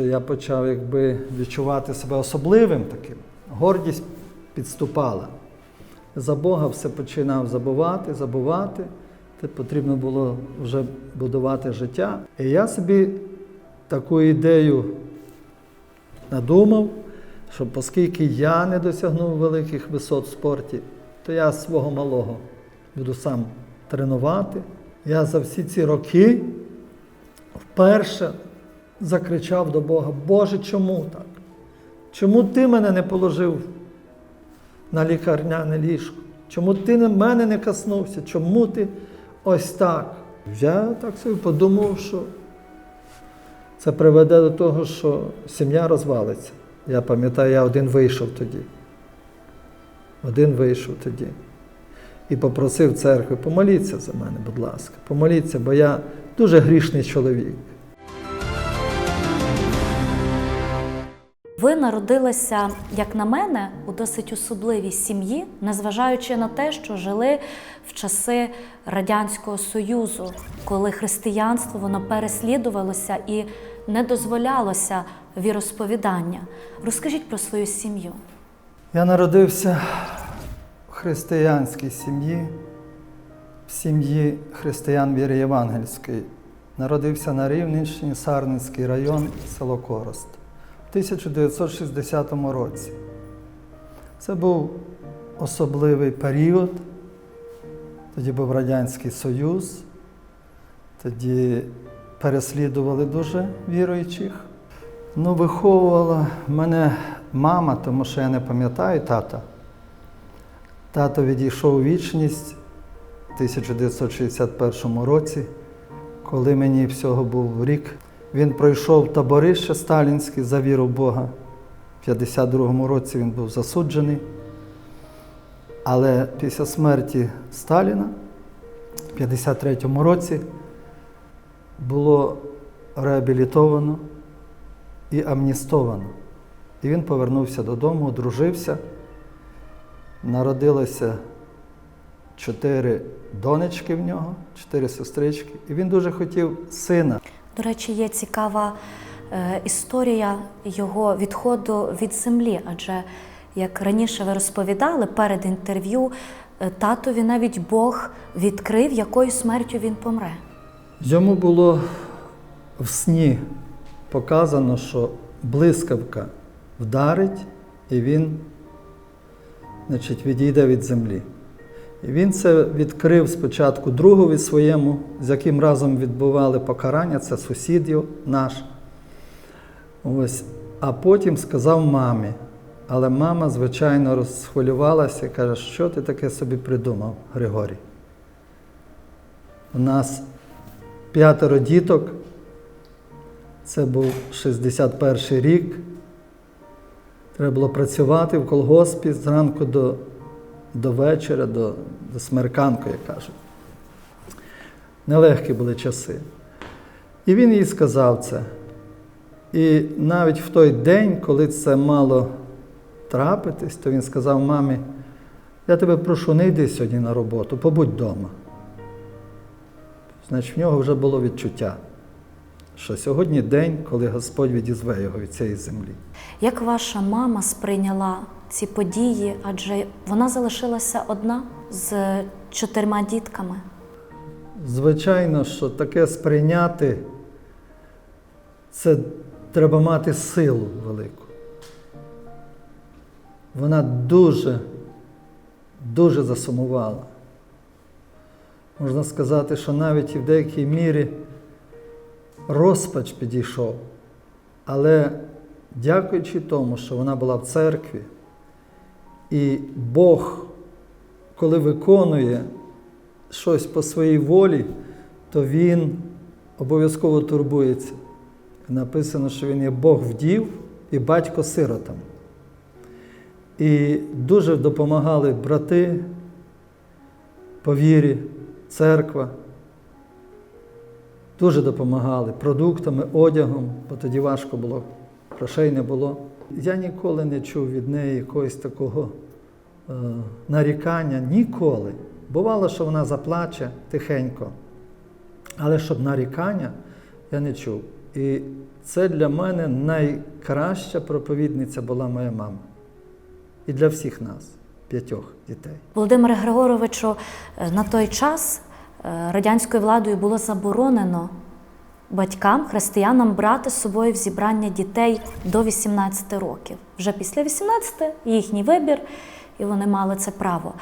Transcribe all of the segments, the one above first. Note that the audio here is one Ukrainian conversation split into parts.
Я почав якби відчувати себе особливим таким. Гордість підступала. За Бога все починав забувати, забувати. Те потрібно було вже будувати життя. І я собі таку ідею надумав, що оскільки я не досягнув великих висот в спорті, то я свого малого буду сам тренувати. Я за всі ці роки вперше закричав до Бога: Боже, чому так? Чому ти мене не положив на лікарняне ліжко? Чому ти мене не коснувся? Чому ти ось так? Я так собі подумав, що це приведе до того, що сім'я розвалиться. Я пам'ятаю, я один вийшов тоді. Один вийшов тоді. І попросив церкви, помоліться за мене, будь ласка, помоліться, бо я дуже грішний чоловік. Ви народилися, як на мене, у досить особливій сім'ї, незважаючи на те, що жили в часи Радянського Союзу, коли християнство воно переслідувалося і не дозволялося віросповідання. Розкажіть про свою сім'ю. Я народився в християнській сім'ї, в сім'ї християн віри Євангельської. Народився на Рівненщині, Сарненський район, село Корост. В 1960 році. Це був особливий період. Тоді був Радянський Союз, тоді переслідували дуже віруючих. Ну, виховувала мене мама, тому що я не пам'ятаю тата. Тато відійшов у вічність в 1961 році, коли мені всього був рік. Він пройшов таборище сталінське за віру в Бога. В 52-му році він був засуджений. Але після смерті Сталіна в 53-му році було реабілітовано і амністовано. І він повернувся додому, одружився. Народилося чотири донечки в нього, чотири сестрички. І він дуже хотів сина. До речі, є цікава е, історія його відходу від землі, адже як раніше ви розповідали перед інтерв'ю, е, татові навіть Бог відкрив, якою смертю він помре. Йому було в сні показано, що блискавка вдарить, і він значить, відійде від землі. І він це відкрив спочатку другові своєму, з яким разом відбували покарання, це сусід його наш. Ось. А потім сказав мамі. Але мама, звичайно, розхвилювалася і каже, що ти таке собі придумав, Григорій? У нас п'ятеро діток. Це був 61 рік. Треба було працювати в колгоспі зранку до, до вечора, до, до смерканку, як кажуть. Нелегкі були часи. І він їй сказав це. І навіть в той день, коли це мало трапитись, то він сказав мамі, я тебе прошу, не йди сьогодні на роботу, побудь вдома. Значить, в нього вже було відчуття, що сьогодні день, коли Господь відізве його від цієї землі. Як ваша мама сприйняла ці події, адже вона залишилася одна з чотирма дітками? Звичайно, що таке сприйняти, це треба мати силу велику. Вона дуже, дуже засумувала. Можна сказати, що навіть і в деякій мірі розпач підійшов. Але дякуючи тому, що вона була в церкві, і Бог, коли виконує щось по своїй волі, то Він обов'язково турбується. Написано, що він є Бог вдів і батько сиротам. І дуже допомагали брати по вірі, церква. Дуже допомагали продуктами, одягом, бо тоді важко було, грошей не було. Я ніколи не чув від неї якогось такого е, нарікання. Ніколи. Бувало, що вона заплаче тихенько, але щоб нарікання я не чув. І це для мене найкраща проповідниця була моя мама. І для всіх нас, п'ятьох дітей. Володимире Григоровичу, е, на той час е, радянською владою було заборонено батькам, християнам брати з собою в зібрання дітей до 18 років. Вже після 18 їхній вибір, і вони мали це право.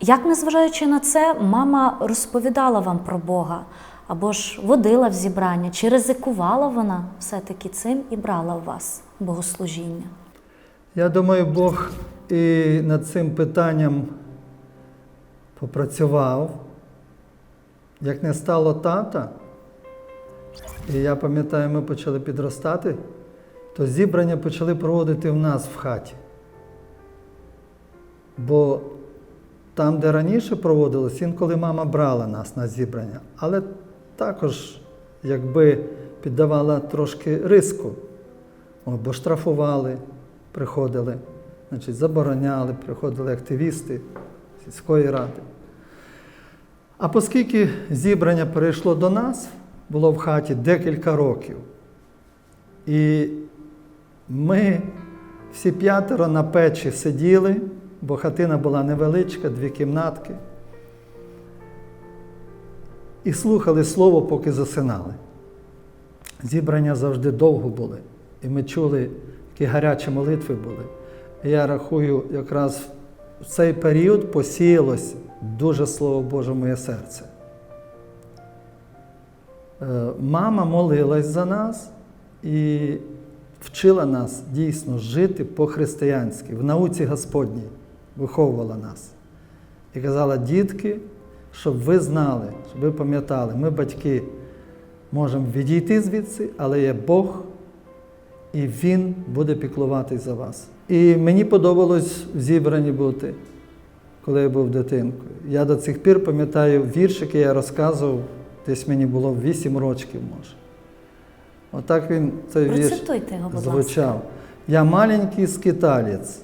Як, незважаючи на це, мама розповідала вам про Бога або ж водила в зібрання, чи ризикувала вона все-таки цим і брала у вас богослужіння? Я думаю, Бог і над цим питанням попрацював. Як не стало тата, і я пам'ятаю, ми почали підростати, то зібрання почали проводити в нас в хаті. Бо там, де раніше проводилось, інколи мама брала нас на зібрання, але також якби піддавала трошки риску. Бо штрафували, приходили, значить, забороняли, приходили активісти сільської ради. А оскільки зібрання перейшло до нас, було в хаті декілька років, і ми всі п'ятеро на печі сиділи, бо хатина була невеличка, дві кімнатки, і слухали слово, поки засинали. Зібрання завжди довго були. І ми чули, які гарячі молитви були. І я рахую, якраз в цей період посіялось дуже Слово Боже моє серце. Е, Мама молилась за нас і вчила нас дійсно жити по-християнськи, в науці Господній виховувала нас. І казала, дітки, щоб ви знали, щоб ви пам'ятали, ми, батьки, можемо відійти звідси, але є Бог, і Він буде піклуватись за вас. І мені подобалось в зібранні бути, коли я був дитинкою. Я до цих пір пам'ятаю вірш, який я розказував, десь мені було 8 років, може. Отак він цей вірш Процитуйте його, будь ласка. звучав. Я маленький скиталец,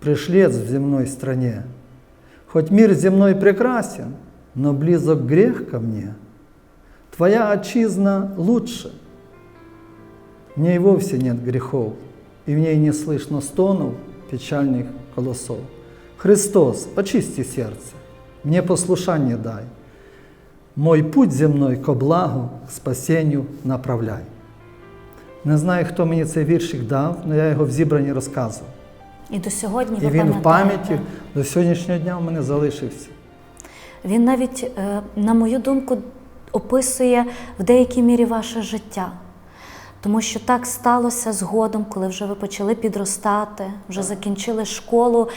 пришлец в земной стране. Хоть мир земной прекрасен, но близок грех ко мне. Твоя отчизна лучше. В ней вовсе нет грехов, и в ней не слышно стонов печальных колосов. Христос, очисти сердце, мне послушание дай. Мой путь земной ко благу, к спасенню направляй. Не знаю, хто мені цей віршик дав, але я його в зібранні розказував. І до сьогодні І ви він в пам'яті до сьогоднішнього дня в мене залишився. Він навіть, е, на мою думку, описує в деякій мірі ваше життя. Тому що так сталося згодом, коли вже ви почали підростати, вже закінчили школу,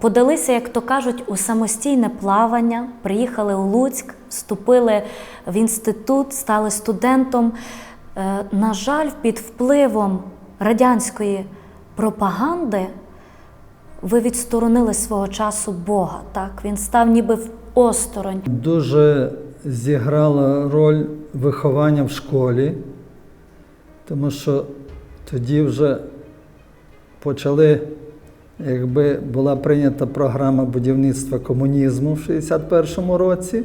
подалися, як то кажуть, у самостійне плавання, приїхали у Луцьк, вступили в інститут, стали студентом. Е, На жаль, під впливом радянської пропаганди ви відсторонили свого часу Бога. Так? Він став ніби в осторонь. Дуже зіграла роль виховання в школі, тому що тоді вже почали, якби була прийнята програма будівництва комунізму в 61-му році.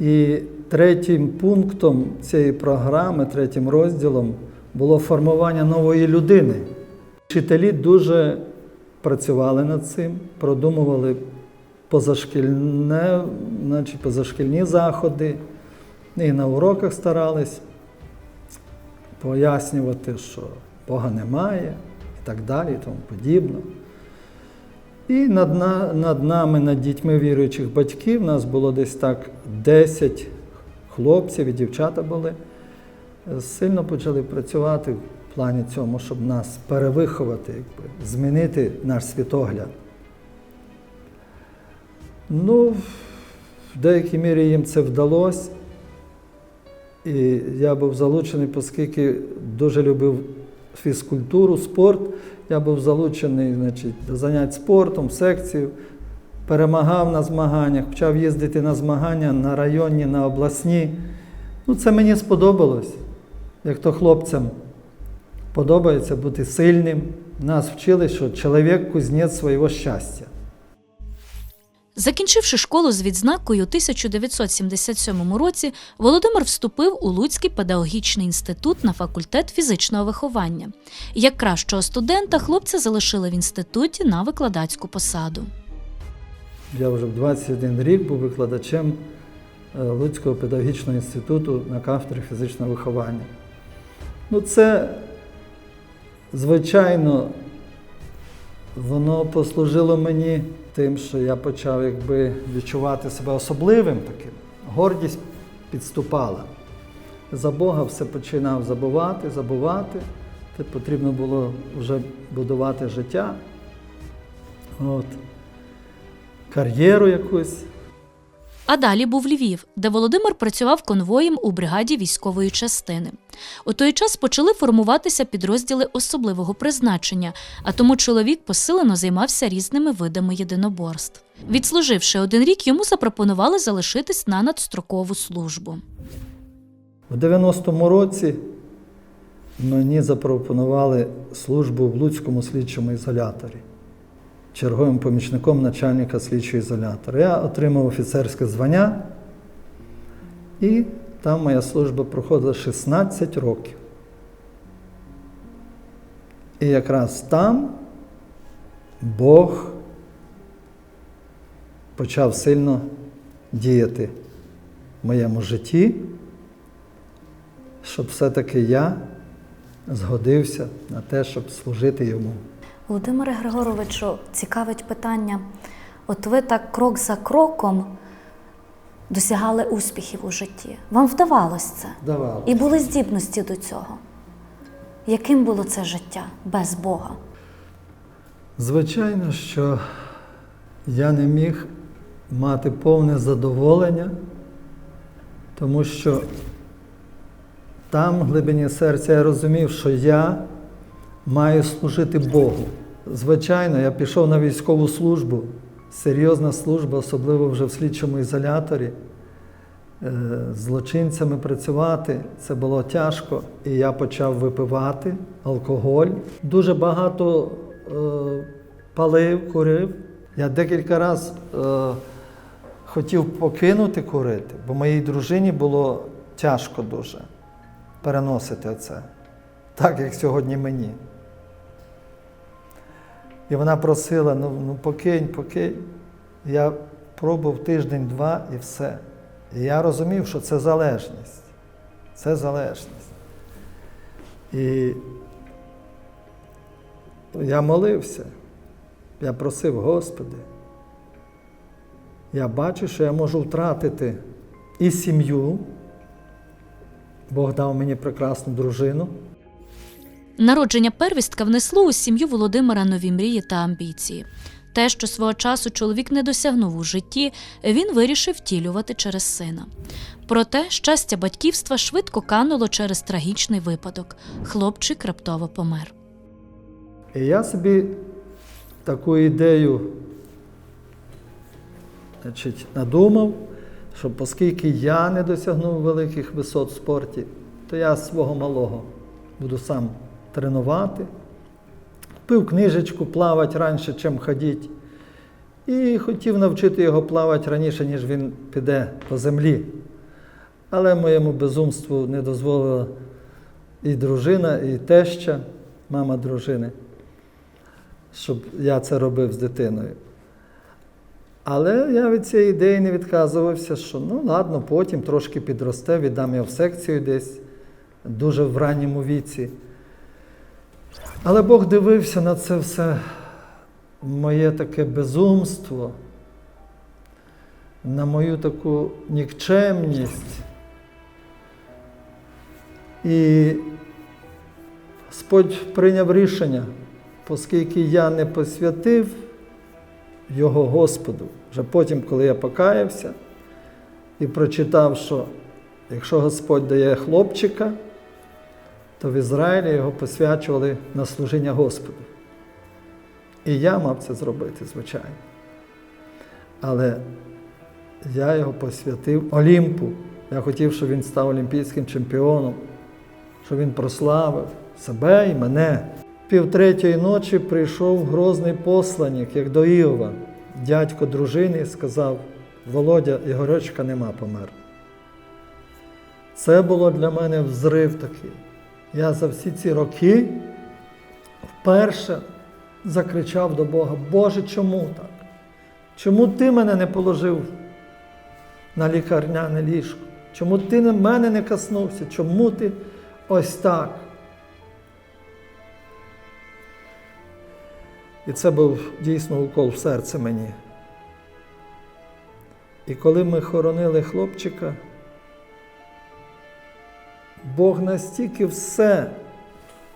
І третім пунктом цієї програми, третім розділом, було формування нової людини. Вчителі дуже працювали над цим, продумували позашкільне, значить, позашкільні заходи, і на уроках старались пояснювати, що Бога немає так далі, і тому подібне. І над, на- над нами, над дітьми віруючих батьків, нас було десь так 10 хлопців і дівчата були. е, Сильно почали працювати в плані цьому, щоб нас перевиховати, якби, змінити наш світогляд. Ну, в деякій мірі їм це вдалося. І я був залучений, оскільки дуже любив фізкультуру, спорт. Я був залучений значить, до занять спортом, в секцію, перемагав на змаганнях, почав їздити на змагання на районні, на обласні. Ну, це мені сподобалось, як то хлопцям подобається бути сильним. Нас вчили, що чоловік кузнець свого щастя. Закінчивши школу з відзнакою у 1977 році, Володимир вступив у Луцький педагогічний інститут на факультет фізичного виховання. Як кращого студента хлопця залишили в інституті на викладацьку посаду. Я вже в 21 рік був викладачем е, Луцького педагогічного інституту на кафедрі фізичного виховання. Ну, це, звичайно, воно послужило мені тим, що я почав якби відчувати себе особливим таким. Гордість підступала. За Бога все починав забувати, забувати. Це потрібно було вже будувати життя. От. Кар'єру якусь. А далі був Львів, де Володимир працював конвоєм у бригаді військової частини. У той час почали формуватися підрозділи особливого призначення, а тому чоловік посилено займався різними видами єдиноборств. Відслуживши один рік, йому запропонували залишитись на надстрокову службу. У 90-му році мені запропонували службу в Луцькому слідчому ізоляторі, черговим помічником начальника слідчого ізолятора. Я отримав офіцерське звання, і там моя служба проходила 16 років. І якраз там Бог почав сильно діяти в моєму житті щоб все-таки я згодився на те, щоб служити йому. Володимире Григоровичу, цікавить питання. От ви так крок за кроком досягали успіхів у житті. Вам вдавалось це? Давав. І були здібності до цього. Яким було це життя без Бога? Звичайно, що я не міг мати повне задоволення, тому що там, в глибині серця, я розумів, що я маю служити Богу. Звичайно, я пішов на військову службу, серйозна служба, особливо вже в слідчому ізоляторі. Е, злочинцями працювати це було тяжко, і я почав випивати алкоголь. Дуже багато е, палив, курив. Я декілька разів е, хотів покинути курити, бо моїй дружині було тяжко дуже переносити це, так як сьогодні мені. І вона просила: ну, ну покинь, покинь. Я пробував тиждень-два і все. І я розумів, що це залежність. Це залежність. І я молився. Я просив, Господи, я бачу, що я можу втратити і сім'ю. Бог дав мені прекрасну дружину. Народження первістка внесло у сім'ю Володимира нові мрії та амбіції. Те, що свого часу чоловік не досягнув у житті, він вирішив втілювати через сина. Проте щастя батьківства швидко кануло через трагічний випадок. Хлопчик раптово помер. Я собі таку ідею значить, надумав, що оскільки я не досягнув великих висот в спорті, то я свого малого буду сам тренувати. Купив книжечку плавати раніше, чим ходити. І хотів навчити його плавати раніше, ніж він піде по землі. Але моєму безумству не дозволила і дружина, і теща, мама дружини, щоб я це робив з дитиною. Але я від цієї ідеї не відказувався, що ну ладно, потім трошки підросте, віддам його в секцію десь дуже в ранньому віці. Але Бог дивився на це все моє таке безумство, на мою таку нікчемність. І Господь прийняв рішення, оскільки я не посвятив його Господу. Вже потім, коли я покаявся і прочитав, що якщо Господь дає хлопчика, то в Ізраїлі його посвячували на служіння Господу. І я мав це зробити, звичайно. Але я його посвятив Олімпу. Я хотів, щоб він став олімпійським чемпіоном, щоб він прославив себе і мене. Пів третьої ночі прийшов грозний посланник, як до Іова. дядько дружини і сказав: Володя, Ігорьочка нема помер. Це було для мене взрив такий. Я за всі ці роки вперше закричав до Бога: Боже, чому так? Чому ти мене не положив на лікарняне ліжко? Чому ти мене не коснувся? Чому ти ось так? І це був дійсно укол в серце мені. І коли ми хоронили хлопчика, Бог настільки все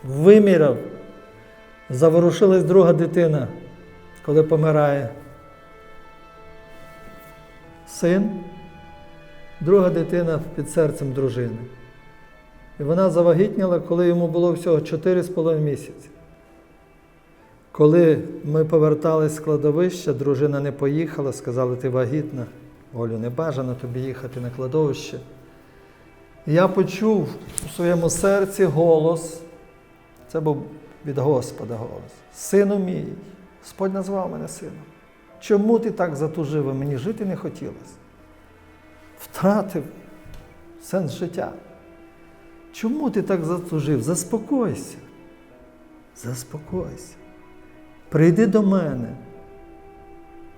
виміряв, заворушилась друга дитина, коли помирає син, друга дитина під серцем дружини. І вона завагітніла, коли йому було всього 4,5 місяці. Коли ми повертались з кладовища, дружина не поїхала, сказали, ти вагітна. Олю, не бажано тобі їхати на кладовище. Я почув у своєму серці голос, це був від Господа голос. Сину мій, Господь назвав мене сином. Чому ти так затужив? Мені жити не хотілося. Втратив сенс життя. Чому ти так затужив? Заспокойся. Заспокойся. Прийди до мене.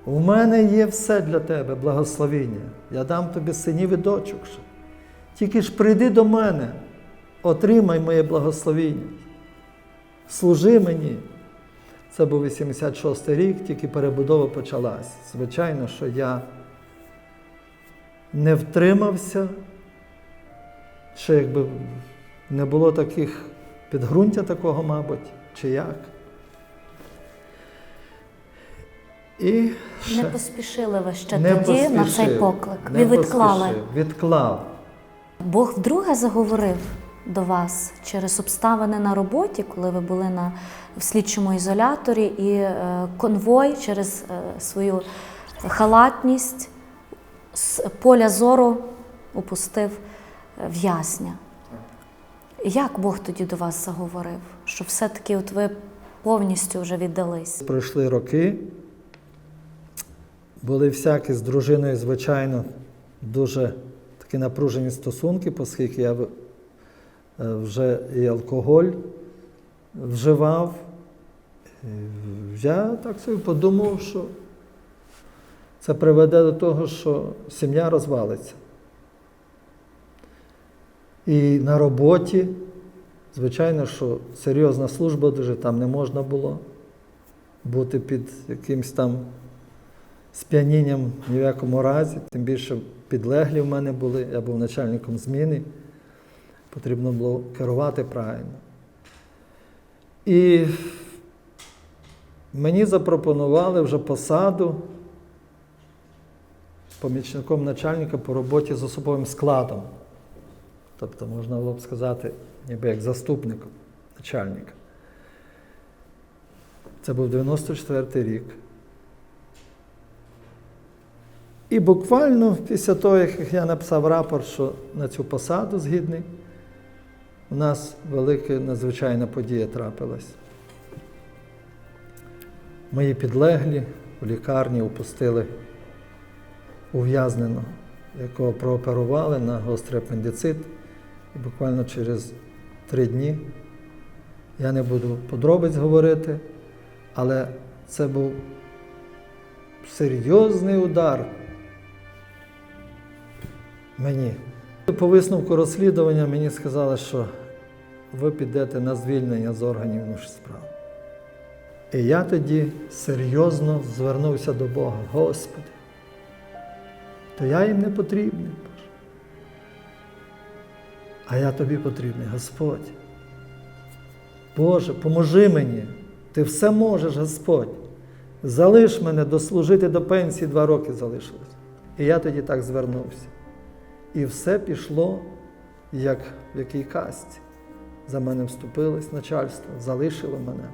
У мене є все для тебе, благословіння. Я дам тобі синів і дочок. ще. Тільки ж прийди до мене, отримай моє благословіння. Служи мені. Це був 86 рік, тільки перебудова почалась. Звичайно, що я не втримався, ще якби не було таких підґрунтя такого, мабуть, чи як. І Не поспішили ви ще не тоді на цей поклик. Ви відклали. поспішив, Відклав. Бог вдруге заговорив до вас через обставини на роботі, коли ви були на, в слідчому ізоляторі, і е, конвой через е, свою халатність з поля зору упустив е, в'язня. Як Бог тоді до вас заговорив? Що все-таки от ви повністю вже віддались? Пройшли роки. Були всякі з дружиною, звичайно, дуже такі напружені стосунки, оскільки я е, вже і алкоголь вживав. Я так собі подумав, що це приведе до того, що сім'я розвалиться. І на роботі, звичайно, що серйозна служба дуже там не можна було бути під якимось там сп'янінням ні в якому разі, тим більше підлеглі в мене були, я був начальником зміни, потрібно було керувати правильно. І мені запропонували вже посаду помічником начальника по роботі з особовим складом. Тобто, можна було б сказати, ніби як заступником начальника. Це був 94 рік. І буквально після того, як я написав рапорт, що на цю посаду згідний, у нас велика надзвичайна подія трапилась. Мої підлеглі в лікарні опустили ув'язненого, якого прооперували на гострий апендицит. І буквально через три дні я не буду подробиць говорити, але це був серйозний удар мені. По висновку розслідування мені сказали, що ви підете на звільнення з органів внутрішніх справ. І я тоді серйозно звернувся до Бога, Господи, то я їм не потрібний. А я тобі потрібний, Господь. Боже, поможи мені. Ти все можеш, Господь. Залиш мене дослужити до пенсії два роки залишилось. І я тоді так звернувся. І все пішло, як в якій касті. За мене вступилось начальство, залишило мене.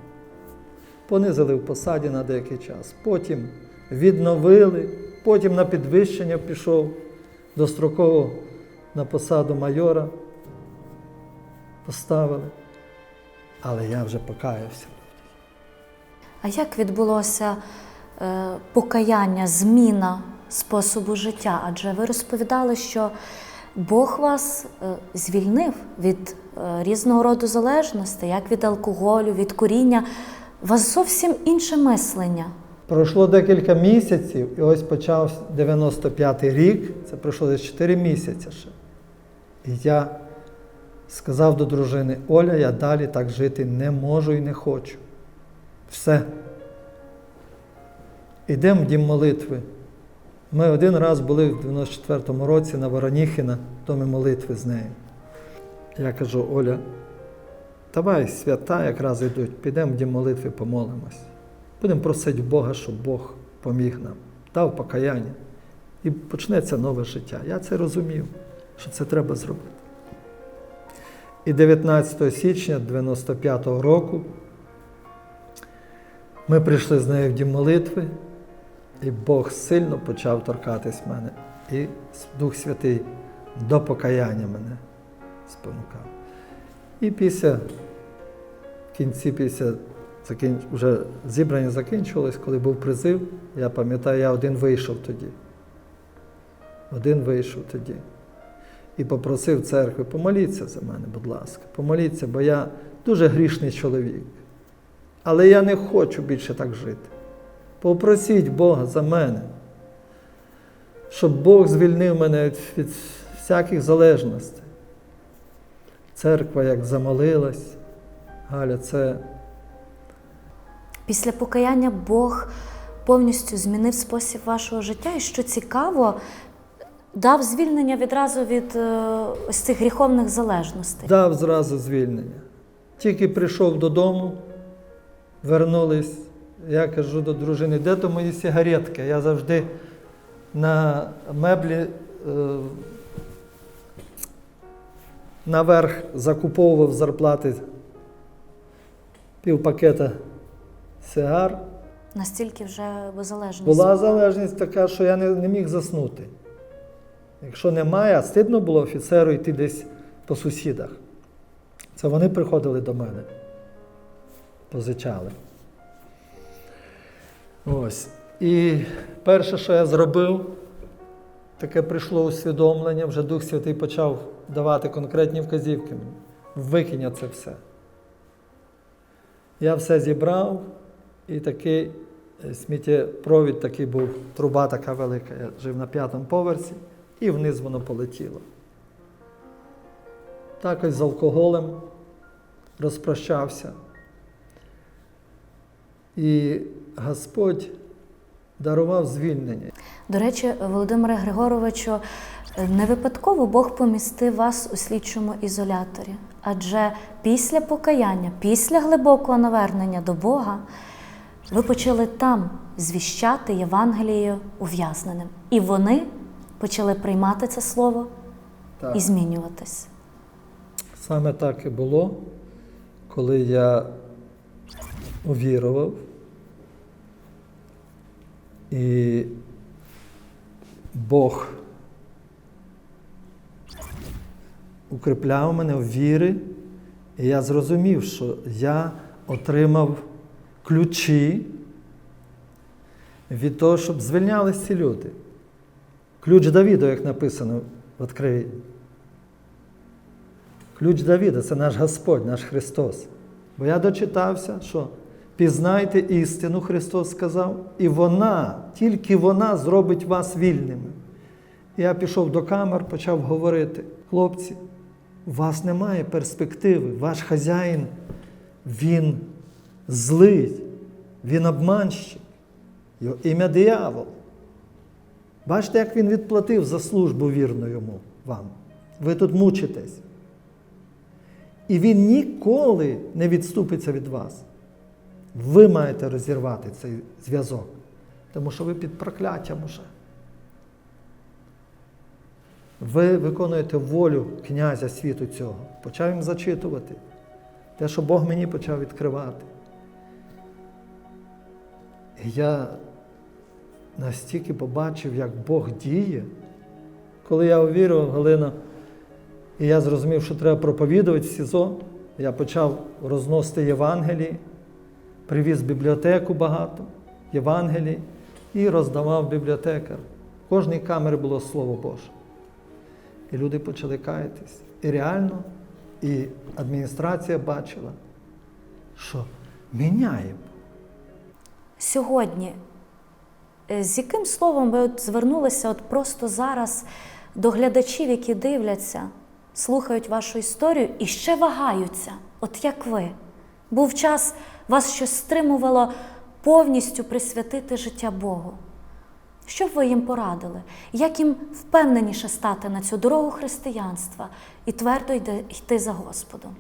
Понизили в посаді на деякий час. Потім відновили, потім на підвищення пішов достроково на посаду майора. Поставили. Але я вже покаявся. А як відбулося е, покаяння, зміна способу життя? Адже ви розповідали, що Бог вас е, звільнив від е, різного роду залежностей, як від алкоголю, від куріння. У вас зовсім інше мислення. Пройшло декілька місяців, і ось почав 95-й рік, це пройшло десь 4 місяці ще. І я сказав до дружини, Оля, я далі так жити не можу і не хочу. Все. Ідемо в дім молитви. Ми один раз були в 94-му році на Вороніхіна, в домі молитви з нею. Я кажу, Оля, давай свята якраз йдуть, підемо дім молитви, помолимось. Будемо просити Бога, щоб Бог поміг нам, дав покаяння. І почнеться нове життя. Я це розумів, що це треба зробити. І 19 січня 95-го року ми прийшли з нею в дім молитви, і Бог сильно почав торкатись мене. І Дух Святий до покаяння мене спонукав. І після в кінці, після закін... вже зібрання закінчувалось, коли був призив, я пам'ятаю, я один вийшов тоді. Один вийшов тоді. І попросив церкви, помоліться за мене, будь ласка, помоліться, бо я дуже грішний чоловік. Але я не хочу більше так жити. Попросіть Бога за мене, щоб Бог звільнив мене від, всяких залежностей. Церква як замолилась, Галя, це Після покаяння Бог повністю змінив спосіб вашого життя, і що цікаво, дав звільнення відразу від е, ось цих гріховних залежностей. дав зразу звільнення. Тільки прийшов додому, вернулись. Я кажу до дружини, де то мої сигаретки? Я завжди на меблі е, наверх закуповував зарплати пів пакета сигар. Настільки вже ви залежні. Була залежність така, що я не, не міг заснути. Якщо немає, а стидно було офіцеру йти десь по сусідах. Це вони приходили до мене, позичали. Ось. І перше, що я зробив, таке прийшло усвідомлення, вже Дух Святий почав давати конкретні вказівки мені. Викинь це все. Я все зібрав, і такий е, сміттєпровід такий був, труба така велика. Я жив на п'ятому поверсі, і вниз воно полетіло. Так ось з алкоголем розпрощався. І Господь дарував звільнення. До речі, Володимире Григоровичу, не випадково Бог помістив вас у слідчому ізоляторі. Адже після покаяння, після глибокого навернення до Бога, ви почали там звіщати Євангеліє ув'язненим. І вони почали приймати це слово Так. і змінюватись. Саме так і було, коли я увірував. І Бог укріпляв мене в вірі, і я зрозумів, що я отримав ключі від того, щоб звільнялися ці люди. Ключ Давіда, як написано в Откровенні. Ключ Давіда це наш Господь, наш Христос. Бо я дочитався, що пізнайте істину, Христос сказав, і вона, тільки вона зробить вас вільними. Я пішов до камер, почав говорити: хлопці, у вас немає перспективи, ваш хазяїн, він злий, він обманщик, його ім'я диявол. Бачите, як він відплатив за службу вірну йому вам. Ви тут мучитесь. І він ніколи не відступиться від вас. Ви маєте розірвати цей зв'язок, тому що ви під прокляттям уже. Ви виконуєте волю князя світу цього. Почав їм зачитувати. Те, що Бог мені почав відкривати. І я настільки побачив, як Бог діє, коли я увірував, Галина, і я зрозумів, що треба проповідувати СІЗО. Я почав розносити Євангелії, привіз бібліотеку багато. Євангелій і роздавав бібліотекар. В кожній камері було Слово Боже. І люди почали каятись. І реально, і адміністрація бачила, що міняємо. Сьогодні, е, з яким словом ви от звернулися от просто зараз до глядачів, які дивляться, слухають вашу історію і ще вагаються, от як ви? Був час, вас щось стримувало повністю присвятити життя Богу. Що б ви їм порадили? Як їм впевненіше стати на цю дорогу християнства і твердо йти за Господом?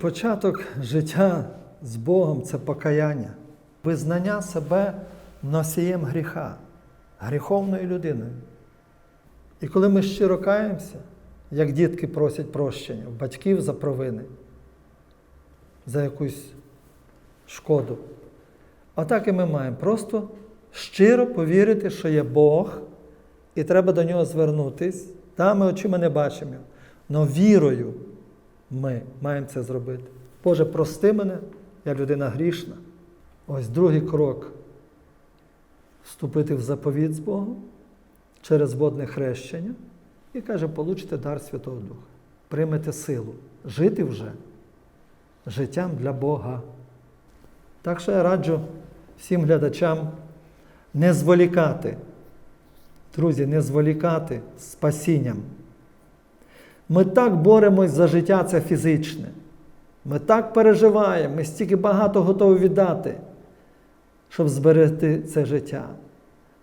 Початок життя з Богом це покаяння, визнання себе носієм гріха, гріховною людиною. І коли ми щиро каємося, як дітки просять прощення батьків за провини, за якусь шкоду, отак і ми маємо просто щиро повірити, що є Бог, і треба до нього звернутись. Та ми очима не бачимо, але вірою ми маємо це зробити. Боже, прости мене, я людина грішна. Ось другий крок вступити в заповіт з Богом через водне хрещення і каже, получите дар Святого Духа. Приймете силу. Жити вже життям для Бога. Так що я раджу всім глядачам не зволікати. Друзі, не зволікати спасінням. Ми так боремось за життя це фізичне. Ми так переживаємо, ми стільки багато готові віддати, щоб зберегти це життя.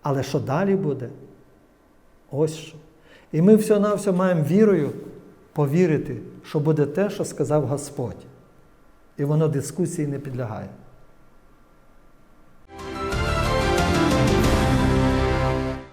Але що далі буде? Ось що. І ми все-навсьо маємо вірою повірити, що буде те, що сказав Господь. І воно дискусії не підлягає.